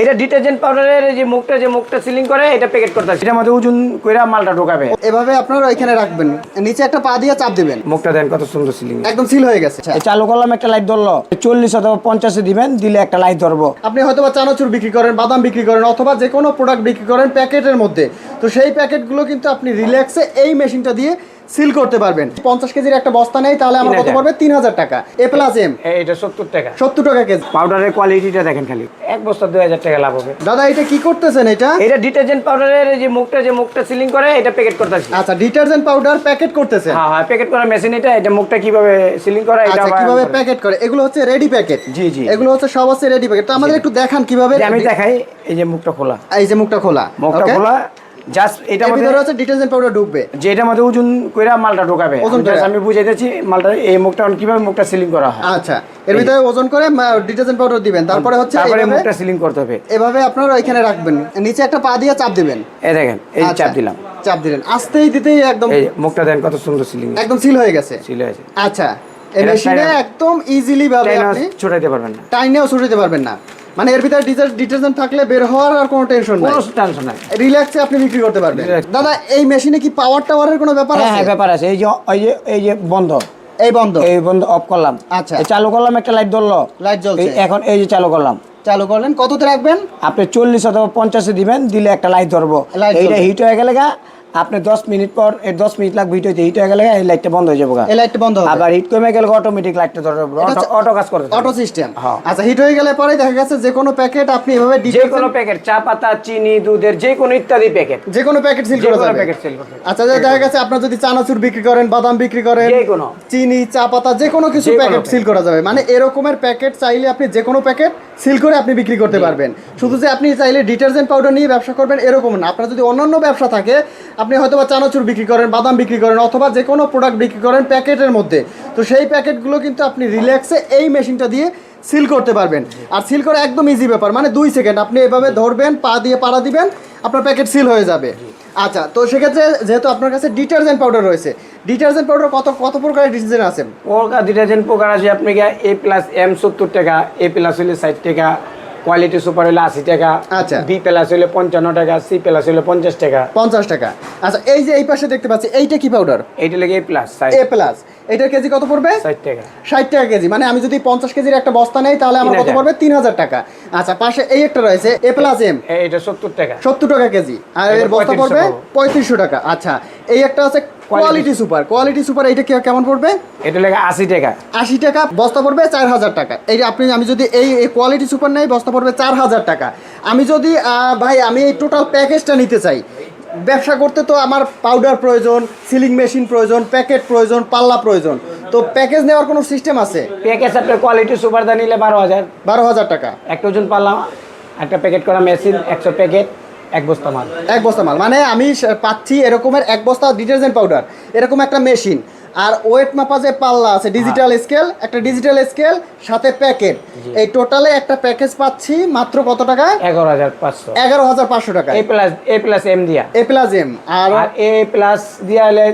এটা ডিটারজেন্ট পাউডারের যে মুখটা যে মুখটা সিলিং করে এটা প্যাকেট করতে আছে এটার মধ্যে ওজন কইরা মালটা ঢোকাবে। এভাবে আপনারা এখানে রাখবেন। নিচে একটা পা দিয়ে চাপ দিবেন। মুখটা দেন কত সুন্দর সিলিং একদম সিল হয়ে গেছে। চালু করলাম একটা লাইট ধরলো। চল্লিশ অথবা পঞ্চাশে দিবেন দিলে একটা লাইট ধরবো। আপনি হয়তো বা চানাচুর বিক্রি করেন বাদাম বিক্রি করেন অথবা যে কোনো প্রোডাক্ট বিক্রি করেন প্যাকেটের মধ্যে। তো সেই প্যাকেটগুলো কিন্তু আপনি রিল্যাক্সে এই মেশিনটা দিয়ে সিল করতে পারবেন। পঞ্চাশ কেজির একটা বস্তা নেই তাহলে আমার কত 3000 পড়বে? তিন হাজার টাকা। এ প্লাস এম এটা সত্তর টাকা। সত্তর টাকা কেজি। পাউডারের কোয়ালিটিটা দেখেন খালি। এক বস্তা দুই হাজার টাকা লাভ হবে। দাদা এটা কি করতেছেন এটা? এটা ডিটারজেন্ট পাউডারের যে মুখটা যে মুখটা সিলিং করে এটা প্যাকেট করতে আছে আচ্ছা ডিটারজেন্ট পাউডার প্যাকেট করতেছে হ্যাঁ হ্যাঁ প্যাকেট করা মেশিন এটা এটা মুখটা কীভাবে সিলিং করা এটা আচ্ছা কীভাবে প্যাকেট করে। এগুলো হচ্ছে রেডি প্যাকেট জি, জি। এগুলো হচ্ছে সব হচ্ছে রেডি প্যাকেট তো আমাদের একটু দেখান কীভাবে আমি দেখাই এই যে মুখটা খোলা। এই যে মুখটা খোলা। মুখটা খোলা জাস্ট এটা এর ভিতরে হচ্ছে ডিটারজেন্ট পাউডার ঢুকবে। যে এটার মধ্যে ওজন কইরা মালটা ঢোকাবে। ওজন আমি just কইরা। মালটা এই মুখটা কীভাবে মুখটা সিলিং করা হয়। আচ্ছা এর ভিতরে ওজন করে ডিটারজেন্ট পাউডার দিবেন। তারপরে হচ্ছে তারপরে মুখটা সিলিং করতে হবে। এভাবে আপনারা এখানে রাখবেন। নিচে একটা পা দিয়ে চাপ দিবেন। এই দেখেন এই আচ্ছা, চাপ দিলাম। চাপ দিলেন। আস্তেই দিতেই একদম মুখটা দেন কত সুন্দর সিলিং একদম সিল হয়ে গেছে। সিল হয়েছে। আচ্ছা এই মেশিনে একদম ইজিলি ভাবে আপনি ছোটাইতে পারবেন না। টাইনেও ছুটিতে পারবেন না। মানে এর ভিতরে ডিটারজেন্ট থাকলে বের হওয়ার আর কোনো টেনশন নাই। কোনো টেনশন নাই। রিল্যাক্সে আপনি বিক্রি করতে পারবেন। দাদা এই মেশিনে কি পাওয়ার টাওয়ারের কোনো ব্যাপার হ্যাঁ আছে? হ্যাঁ ব্যাপার আছে। এই যে ওই যে এই যে বন্ধ। এই বন্ধ। এই বন্ধ অফ করলাম। আচ্ছা। চালু করলাম একটা লাইট ধরলো। লাইট জ্বলছে। এখন এই যে চালু করলাম। চালু করলেন। কততে রাখবেন? আপনি চল্লিশ অথবা পঞ্চাশে দিবেন দিলে একটা লাইট ধরবো। এইটা হিট হয়ে গেলে গা আপনি দশ মিনিট পর এই দশ মিনিট লাগবে হিট হইতে হিট হয়ে গেলে এই লাইটটা বন্ধ হয়ে যাব এই লাইটটা বন্ধ হবে। আবার হিট কমে গেলে অটোমেটিক লাইটটা হচ্ছে- অটো কাজ করবে অটো সিস্টেম। আচ্ছা হিট হয়ে গেলে পরে দেখা গেছে যে কোনো প্যাকেট আপনি এভাবে যে কোনো প্যাকেট চা পাতা চিনি দুধের যে কোনো ইত্যাদি প্যাকেট যে কোনো প্যাকেট সিল করা যাবে প্যাকেট সেল আচ্ছা যে দেখা গেছে আপনার যদি চানাচুর বিক্রি করেন বাদাম বিক্রি করেন যে কোনো। চিনি চা পাতা যে কোনো কিছু প্যাকেট সিল করা যাবে। মানে এরকমের প্যাকেট চাইলে আপনি যে কোনো প্যাকেট সিল করে আপনি বিক্রি করতে পারবেন। শুধু যে আপনি চাইলে ডিটারজেন্ট পাউডার নিয়ে ব্যবসা করবেন এরকম না। আপনার যদি অন্যান্য ব্যবসা থাকে আপনি হয়তো বা চানাচুর বিক্রি করেন বাদাম বিক্রি করেন অথবা যে কোনো প্রোডাক্ট বিক্রি করেন প্যাকেটের মধ্যে। তো সেই প্যাকেটগুলো কিন্তু আপনি রিল্যাক্সে এই মেশিনটা দিয়ে সিল করতে পারবেন। আর সিল করা একদম ইজি ব্যাপার মানে দুই সেকেন্ড আপনি এভাবে ধরবেন পা দিয়ে পাড়া দিবেন আপনার প্যাকেট সিল হয়ে যাবে। আচ্ছা তো সেক্ষেত্রে যেহেতু আপনার কাছে ডিটারজেন্ট পাউডার রয়েছে ডিটারজেন্ট পাউডার কত কত প্রকারের ডিটারজেন্ট আছে? ওর ডিটারজেন্ট প্রকার আছে আপনি এ প্লাস এম সত্তর টাকা এ প্লাস হলে ষাট টাকা কোয়ালিটি সুপার হলে আশি টাকা আচ্ছা। বি প্লাস হলে পঞ্চান্ন টাকা সি প্লাস হলে পঞ্চাশ টাকা। পঞ্চাশ টাকা। আচ্ছা এই যে এই পাশে দেখতে পাচ্ছি এইটা কি পাউডার এইটা লেগে এ প্লাস এ প্লাস এটার কেজি কত পড়বে? ষাট টাকা। ষাট টাকা কেজি। মানে আমি যদি পঞ্চাশ কেজির একটা বস্তা নেই তাহলে আমার কত পড়বে? তিন হাজার টাকা। আচ্ছা পাশে এই একটা রয়েছে এ প্লাস এম এটা সত্তর টাকা। সত্তর টাকা কেজি। আর এর বস্তা পড়বে। পঁয়ত্রিশশো টাকা। আচ্ছা এই একটা আছে কোয়ালিটি সুপার কোয়ালিটি সুপার এইটা কে- কেমন পড়বে? এটা লেগে আশি টাকা। আশি টাকা বস্তা পড়বে চার হাজার টাকা। এই যে আপনি আমি যদি এই কোয়ালিটি সুপার নেই বস্তা পড়বে চার হাজার টাকা। আমি যদি আহ, ভাই আমি এই টোটাল প্যাকেজটা নিতে চাই ব্যবসা করতে তো আমার পাউডার প্রয়োজন সিলিং মেশিন প্রয়োজন প্যাকেট প্রয়োজন পাল্লা প্রয়োজন। তো প্যাকেজ নেওয়ার কোনো সিস্টেম আছে? প্যাকেজ আপনার কোয়ালিটি সুপার দা নিলে বারো হাজার। বারো হাজার টাকা। একটা ওজন পাল্লা একটা প্যাকেট করা মেশিন একশো প্যাকেট এক বস্তা মাল। এক বস্তা মাল। মানে আমি পাচ্ছি এরকমের এক বস্তা ডিটারজেন্ট পাউডার এরকম একটা মেশিন আর ওয়েট মাপা যে পাল্লা আছে ডিজিটাল স্কেল একটা ডিজিটাল স্কেল সাথে প্যাকেট এই টোটালে একটা প্যাকেজ পাচ্ছি মাত্র কত টাকা? এগারো হাজার পাঁচশো। এগারো হাজার পাঁচশো টাকা। A plus A plus M দিয়া। এ প্লাস এম আর এ প্লাস দিয়া হলে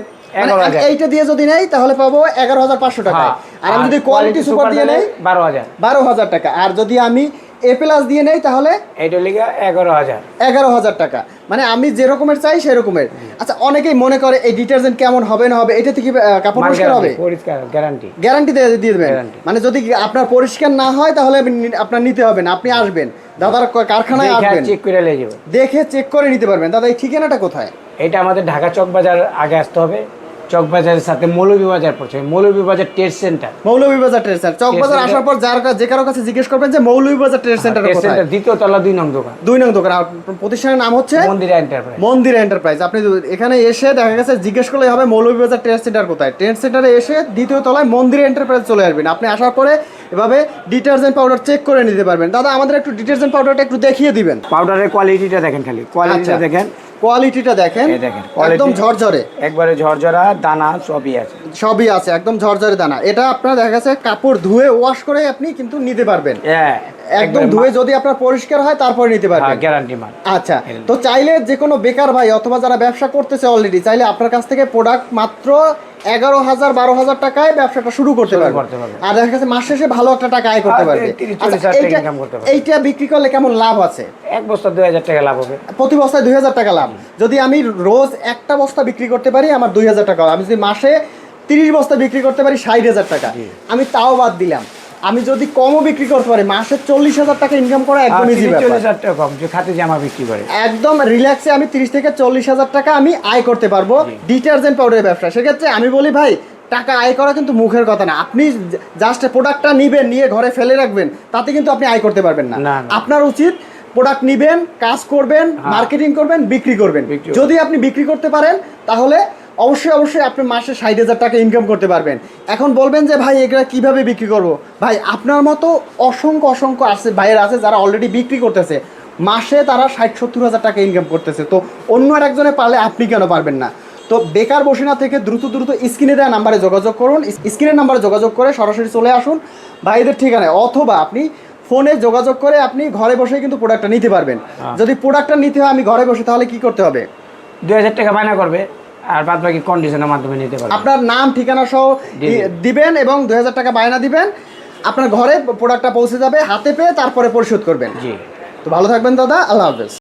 মানে এইটা দিয়ে যদি নেই তাহলে পাবো এগারো হাজার পাঁচশো টাকা হ্যাঁ। আর আমি যদি কোয়ালিটি সুপার দিয়ে নেই বারো হাজার। বারো হাজার টাকা। আর যদি আমি এ প্লাস দিয়ে নেই তাহলে? এটা লিগে এগারো হাজার। এগারো হাজার টাকা। মানে আমি যেরকমের চাই সেরকমের। আচ্ছা অনেকেই মনে করে এই ডিটারজেন্ট কেমন হবে না হবে এটা থেকে আহ, কাপড় পরিষ্কার হবে? পরিষ্কার গ্যারান্টি গ্যারান্টি দিয়ে দেবেন। মানে যদি আপনার পরিষ্কার না হয় তাহলে আপনার নিতে হবে না আপনি আসবেন। দাদার কারখানায় আসবেন। চেক করে নিয়ে দেখে চেক করে নিতে পারবেন। দাদা এই ঠিকানাটা কোথায়? এটা আমাদের ঢাকা চক বাজার আগে আসতে হবে। চক বাজারের সাথে মৌলভী বাজার পড়ছে Moulvi Bazar test centre Moulvibazar trade centre Chawkbazar আসার পর যার যে কারও কাছে জিজ্ঞেস করবেন যে মৌলভীবাজার ট্রেড সেন্টার কোথায়? সেন্টার দ্বিতীয় তলা দুই নং দোকান। দুই নং দোকান। প্রতিষ্ঠানের নাম হচ্ছে মন্দিরা এন্টারপ্রাইজ মন্দির এন্টারপ্রাইজ আপনি এখানে এসে দেখা গেছে জিজ্ঞেস করলে হবে মৌলভীবাজার ট্রেড সেন্টার কোথায়। ট্রেড সেন্টারে এসে দ্বিতীয় তলায় মন্দির এন্টারপ্রাইজ চলে আসবেন। আপনি আসার পরে এভাবে ডিটারজেন্ট পাউডার চেক করে নিতে পারবেন। দাদা আমাদের একটু ডিটারজেন্ট পাউডারটা একটু দেখিয়ে দিবেন। পাউডারের কোয়ালিটিটা দেখেন খালি। কোয়ালিটিটা আচ্ছা। দেখেন। কোয়ালিটিটা দেখেন দেখেন, একদম ঝরঝরে। একবারে ঝরঝরা দানা সবই আছে। সবই আছে একদম ঝরঝরে দানা। এটা আপনার দেখা গেছে কাপড় ধুয়ে ওয়াশ করে আপনি কিন্তু নিতে পারবেন। হ্যাঁ একদম ধুয়ে যদি আপনার পরিষ্কার হয় তারপরে নিতে পারবেন। গ্যারান্টি মাল। আচ্ছা তো চাইলে যে কোনো বেকার ভাই অথবা যারা ব্যবসা করতেছে অলরেডি চাইলে আপনার কাছ থেকে প্রোডাক্ট মাত্র এগারো হাজার বারো হাজার টাকায় ব্যবসাটা শুরু করতে পারবে আর দেখা গেছে মাস শেষে ভালো একটা টাকা আয় করতে পারবে। আচ্ছা, করতে পারবে। এইটা বিক্রি করলে কেমন লাভ আছে? এক বস্তা দুই হাজার টাকা লাভ হবে। প্রতি বস্তায় দুই হাজার টাকা লাভ। যদি আমি রোজ একটা বস্তা বিক্রি করতে পারি আমার দুই হাজার টাকা আমি যদি মাসে তিরিশ বস্তা বিক্রি করতে পারি ষাট হাজার টাকা। আমি তাও বাদ দিলাম। আমি যদি কমও বিক্রি করতে পারি মাসে চল্লিশ হাজার টাকা ইনকাম করা একদম ইজি চল্লিশ হাজার টাকা কম যে খাতে জামা বিক্রি করে। একদম রিল্যাক্সে আমি তিরিশ থেকে চল্লিশ হাজার টাকা আমি আয় করতে পারব ডিটারজেন্ট পাউডারের ব্যবসা। সেক্ষেত্রে আমি বলি ভাই টাকা আয় করা কিন্তু মুখের কথা না। আপনি জাস্ট প্রোডাক্টটা নিবেন নিয়ে ঘরে ফেলে রাখবেন তাতে কিন্তু আপনি আয় করতে পারবেন না। আপনার উচিত প্রোডাক্ট নিবেন কাজ করবেন মার্কেটিং করবেন। বিক্রি করবেন। যদি আপনি বিক্রি করতে পারেন তাহলে অবশ্যই অবশ্যই আপনি মাসে ষাট হাজার টাকা ইনকাম করতে পারবেন। এখন বলবেন যে ভাই এগুলা কীভাবে বিক্রি করব? ভাই আপনার মতো অসংখ্য অসংখ্য আছে ভাইয়ের আছে যারা অলরেডি বিক্রি করতেছে। মাসে তারা ষাট সত্তর হাজার টাকা ইনকাম করতেছে। তো অন্য আর একজনে পারলে আপনি কেন পারবেন না? তো বেকার বসে না থেকে দ্রুত দ্রুত স্ক্রিনে দেওয়া নাম্বারে যোগাযোগ করুন। স্ক্রিনের নাম্বারে যোগাযোগ করে সরাসরি চলে আসুন। ভাইদের ঠিকানায় অথবা আপনি ফোনে যোগাযোগ করে আপনি ঘরে বসে কিন্তু প্রোডাক্টটা নিতে পারবেন। যদি প্রোডাক্টটা নিতে হয় আমি ঘরে বসে তাহলে কি করতে হবে? দু হাজার টাকা বায়না করবে। আর বাদ বাকি কন্ডিশনের মাধ্যমে নিতে পারবেন। আপনার নাম ঠিকানা সহ দিবেন। এবং দু হাজার টাকা বায়না দিবেন। আপনার ঘরে প্রোডাক্টটা পৌঁছে যাবে হাতে পেয়ে তারপরে পরিশোধ করবেন। জি। তো ভালো থাকবেন দাদা আল্লাহ হাফেজ।